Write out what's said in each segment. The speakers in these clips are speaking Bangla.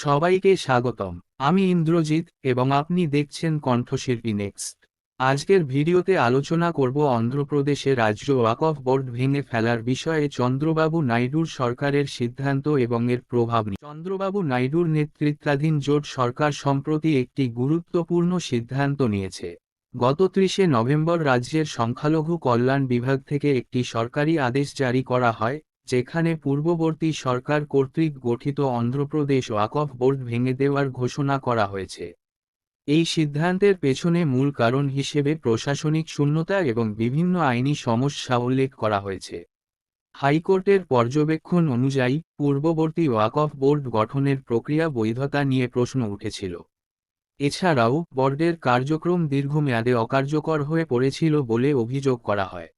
সবাইকে স্বাগতম। আমি ইন্দ্রজিৎ এবং আপনি দেখছেন কণ্ঠশিল্পী নেক্সট। আজকের ভিডিওতে আলোচনা করব অন্ধ্রপ্রদেশে রাজ্য ওয়াকফ বোর্ড ভেঙে ফেলার বিষয়ে চন্দ্রবাবু নাইডুর সরকারের সিদ্ধান্ত এবং এর প্রভাব চন্দ্রবাবু নাইডুর নেতৃত্বাধীন জোট সরকার সম্প্রতি একটি গুরুত্বপূর্ণ সিদ্ধান্ত নিয়েছে। গত ত্রিশে নভেম্বর রাজ্যের সংখ্যালঘু কল্যাণ বিভাগ থেকে একটি সরকারি আদেশ জারি করা হয় যেখানে পূর্ববর্তী সরকার কর্তৃক গঠিত অন্ধ্রপ্রদেশ ওয়াকফ বোর্ড ভেঙে দেওয়ার ঘোষণা করা হয়েছে। এই সিদ্ধান্তের পেছনে মূল কারণ হিসেবে প্রশাসনিক শূন্যতা এবং বিভিন্ন আইনি সমস্যা উল্লেখ করা হয়েছে। হাইকোর্টের পর্যবেক্ষণ অনুযায়ী, পূর্ববর্তী ওয়াকফ বোর্ড গঠনের প্রক্রিয়া বৈধতা নিয়ে প্রশ্ন উঠেছিল। এছাড়াও বোর্ডের কার্যক্রম দীর্ঘমেয়াদে অকার্যকর হয়ে পড়েছিল বলে অভিযোগ করা হয়।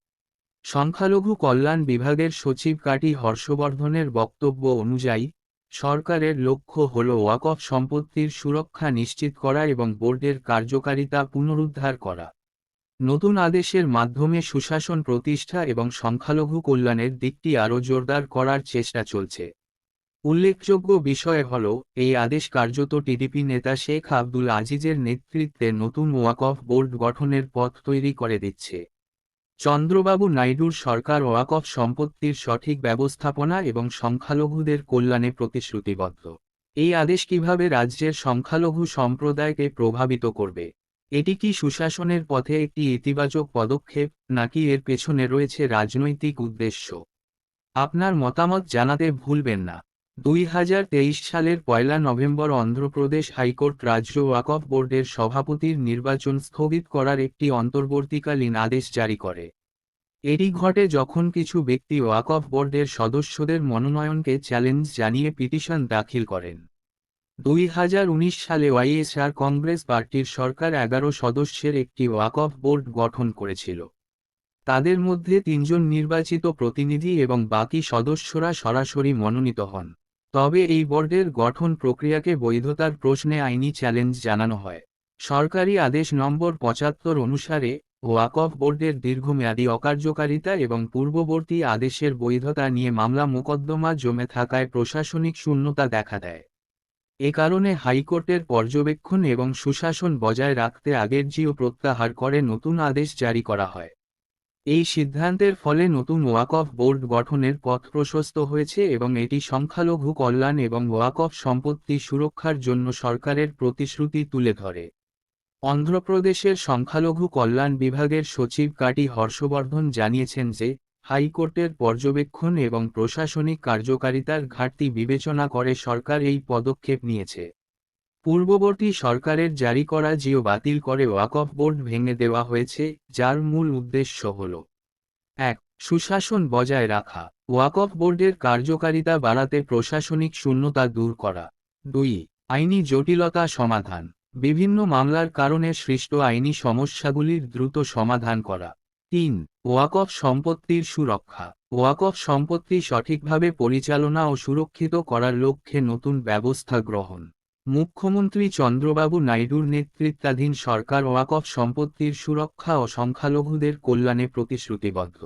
সংখ্যালঘু কল্যাণ বিভাগের সচিব কাটি হর্ষবর্ধনের বক্তব্য অনুযায়ী, সরকারের লক্ষ্য হল ওয়াকফ সম্পত্তির সুরক্ষা নিশ্চিত করা এবং বোর্ডের কার্যকারিতা পুনরুদ্ধার করা। নতুন আদেশের মাধ্যমে সুশাসন প্রতিষ্ঠা এবং সংখ্যালঘু কল্যাণের দিকটি আরও জোরদার করার চেষ্টা চলছে। উল্লেখযোগ্য বিষয় হল, এই আদেশ কার্যত টিডিপি নেতা শেখ আব্দুল আজিজের নেতৃত্বে নতুন ওয়াকফ বোর্ড গঠনের পথ তৈরি করে দিচ্ছে। চন্দ্রবাবু নাইডুর সরকার ওয়াকফ সম্পত্তির সঠিক ব্যবস্থাপনা এবং সংখ্যালঘুদের কল্যাণে প্রতিশ্রুতিবদ্ধ। এই আদেশ কীভাবে রাজ্যের সংখ্যালঘু সম্প্রদায়কে প্রভাবিত করবে? এটি কি সুশাসনের পথে একটি ইতিবাচক পদক্ষেপ, নাকি এর পেছনে রয়েছে রাজনৈতিক উদ্দেশ্য? আপনার মতামত জানাতে ভুলবেন না। দুই হাজার তেইশ সালের পয়লা নভেম্বর অন্ধ্রপ্রদেশ হাইকোর্ট রাজ্য ওয়াকফ বোর্ডের সভাপতির নির্বাচন স্থগিত করার একটি অন্তর্বর্তীকালীন আদেশ জারি করে। এটি ঘটে যখন কিছু ব্যক্তি ওয়াকফ বোর্ডের সদস্যদের মনোনয়নকে চ্যালেঞ্জ জানিয়ে পিটিশন দাখিল করেন। দুই হাজার উনিশ সালে ওয়াইএসআর কংগ্রেস পার্টির সরকার এগারো সদস্যের একটি ওয়াকফ বোর্ড গঠন করেছিল। তাদের মধ্যে তিনজন নির্বাচিত প্রতিনিধি এবং বাকি সদস্যরা সরাসরি মনোনীত হন। তবে এই বোর্ডের গঠন প্রক্রিয়াকে বৈধতার প্রশ্নে আইনি চ্যালেঞ্জ জানানো হয়। সরকারি আদেশ নম্বর পঁচাত্তর অনুসারে ওয়াকফ বোর্ডের দীর্ঘমেয়াদী অকার্যকারিতা এবং পূর্ববর্তী আদেশের বৈধতা নিয়ে মামলা মোকদ্দমা জমে থাকায় প্রশাসনিক শূন্যতা দেখা দেয়। এ কারণে হাইকোর্টের পর্যবেক্ষণ এবং সুশাসন বজায় রাখতে আগের জিও প্রত্যাহার করে নতুন আদেশ জারি করা হয়। এই সিদ্ধান্তের ফলে নতুন ওয়াকফ বোর্ড গঠনের পথ প্রশস্ত হয়েছে এবং এটি সংখ্যালঘু কল্যাণ এবং ওয়াকফ সম্পত্তি সুরক্ষার জন্য সরকারের প্রতিশ্রুতি তুলে ধরে। অন্ধ্রপ্রদেশের সংখ্যালঘু কল্যাণ বিভাগের সচিব কাটি হর্ষবর্ধন জানিয়েছেন যে, হাইকোর্টের পর্যবেক্ষণ এবং প্রশাসনিক কার্যকারিতার ঘাটতি বিবেচনা করে সরকার এই পদক্ষেপ নিয়েছে। পূর্ববর্তী সরকারের জারি করা জিও বাতিল করে ওয়াকফ বোর্ড ভেঙে দেওয়া হয়েছে, যার মূল উদ্দেশ্য হল, এক, সুশাসন বজায় রাখা ওয়াকফ বোর্ডের কার্যকারিতা বাড়াতে প্রশাসনিক শূন্যতা দূর করা, দুই, আইনি জটিলতা সমাধান, বিভিন্ন মামলার কারণে সৃষ্ট আইনি সমস্যাগুলির দ্রুত সমাধান করা, তিন ওয়াকফ সম্পত্তির সুরক্ষা ওয়াকফ সম্পত্তি সঠিকভাবে পরিচালনা ও সুরক্ষিত করার লক্ষ্যে নতুন ব্যবস্থা গ্রহণ। মুখ্যমন্ত্রী চন্দ্রবাবু নাইডুর নেতৃত্বাধীন সরকার ওয়াকফ সম্পত্তির সুরক্ষা ও সংখ্যালঘুদের কল্যাণে প্রতিশ্রুতিবদ্ধ।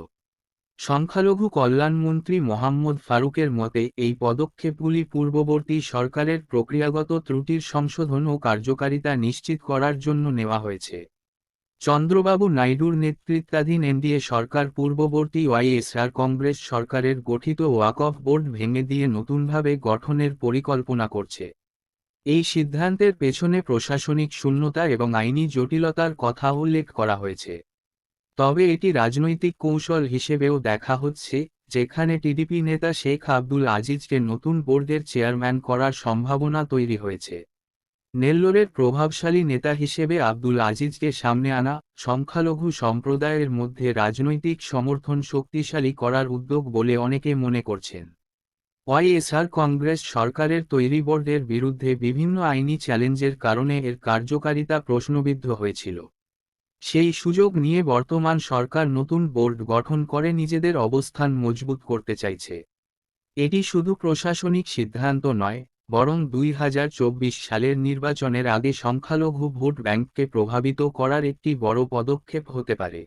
সংখ্যালঘু কল্যাণমন্ত্রী মোহাম্মদ ফারুকের মতে, এই পদক্ষেপগুলি পূর্ববর্তী সরকারের প্রক্রিয়াগত ত্রুটির সংশোধন ও কার্যকারিতা নিশ্চিত করার জন্য নেওয়া হয়েছে। চন্দ্রবাবু নাইডুর নেতৃত্বাধীন এনডিএ সরকার পূর্ববর্তী ওয়াইএসআর কংগ্রেস সরকারের গঠিত ওয়াকফ বোর্ড ভেঙে দিয়ে নতুনভাবে গঠনের পরিকল্পনা করছে। এই সিদ্ধান্তের পেছনে প্রশাসনিক শূন্যতা এবং আইনি জটিলতার কথা উল্লেখ করা হয়েছে। তবে এটি রাজনৈতিক কৌশল হিসেবেও দেখা হচ্ছে, যেখানে টিডিপি নেতা শেখ আব্দুল আজিজকে নতুন বোর্ডের চেয়ারম্যান করার সম্ভাবনা তৈরি হয়েছে। নেল্লোরের প্রভাবশালী নেতা হিসেবে আব্দুল আজিজকে সামনে আনা, সংখ্যালঘু সম্প্রদায়ের মধ্যে রাজনৈতিক সমর্থন শক্তিশালী করার উদ্যোগ বলে অনেকে মনে করছেন। ওয়াইএসআর কংগ্রেস সরকারের তৈরি বোর্ডের বিরুদ্ধে বিভিন্ন আইনি চ্যালেঞ্জের কারণে এর কার্যকারিতা প্রশ্নবিদ্ধ হয়েছিল। সেই সুযোগ নিয়ে বর্তমান সরকার নতুন বোর্ড গঠন করে নিজেদের অবস্থান মজবুত করতে চাইছে। এটি শুধু প্রশাসনিক সিদ্ধান্ত নয়, বরং দুই হাজার চব্বিশ সালের নির্বাচনের আগে সংখ্যালঘু ভোট ব্যাংককে প্রভাবিত করার একটি বড় পদক্ষেপ হতে পারে।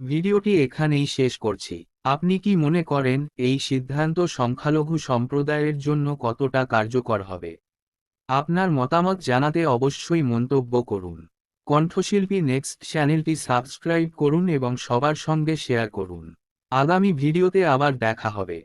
ভিডিওটি এখানেই শেষ করছি। আপনি কি মনে করেন, এই সিদ্ধান্ত সংখ্যালঘু সম্প্রদায়ের জন্য কতটা কার্যকর হবে? আপনার মতামত জানাতে অবশ্যই মন্তব্য করুন। কণ্ঠশিল্পী নেক্সট চ্যানেলটি সাবস্ক্রাইব করুন এবং সবার সঙ্গে শেয়ার করুন। আগামী ভিডিওতে আবার দেখা হবে।